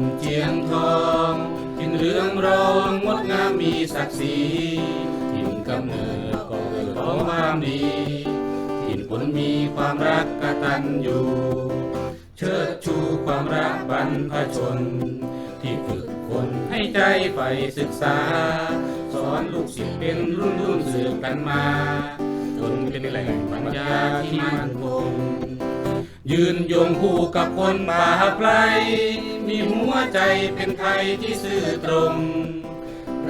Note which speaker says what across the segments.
Speaker 1: นเจียงทองถิ่นเรืองรองงดงามมีศักดิ์ศรีถิ่นกำเนิดก็เกิดของความดีถิ่นคนมีความรักกตัญญูเชิดชูความรักบรรพชน ที่ฝึกคนให้ใจใฝ่ศึกษา สอนลูกศิษย์เป็นรุ่นรุ่นสืบกันมา จนเป็นแหล่งปัญญาที่มั่นคง ยืนยงคู่กับคนป่าไพรมีหัวใจเป็นไทยที่ซื่อตรง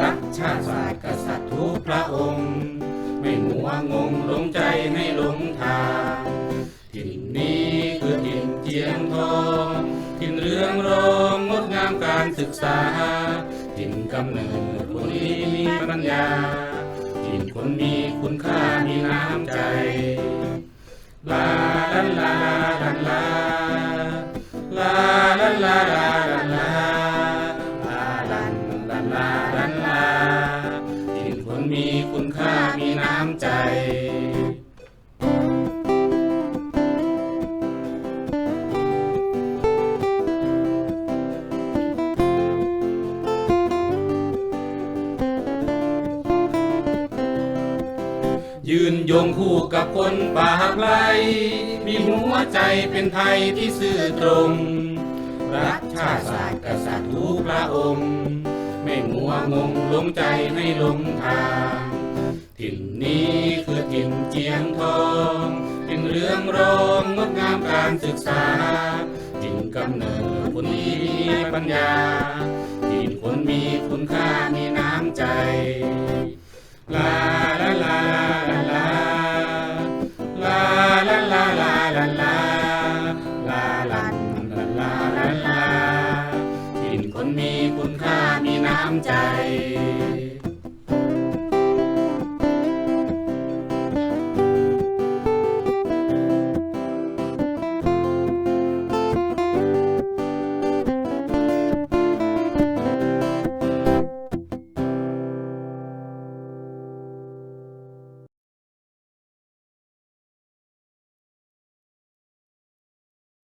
Speaker 1: รักชาติศาสตร์กษัตริย์ทุกพระองค์ ไม่มัวงงหลงใจให้หลงทางถิ่นนี้คือถิ่นเจียงทองถิ่นเรืองรองงดงามการศึกษา ถิ่นกำเนิดคนดีมีปัญญา ถิ่นคนมีคุณค่ามีน้ำใจลา มีคุณค่ามีน้ำใจ ยืนยงคู่กับคนป่าไรมีหัวใจเป็นไทยที่ซื่อตรง รักชาติศาสตร์กษัตริย์ทุกพระองค์ ไม่มัวงงหลงใจให้หลงทางถิ่นนี้คือถิ่นเจียงทองถิ่นเรื่องรองงดงามการศึกษาถิ่นกำเนิดคนดีปัญญาามใจ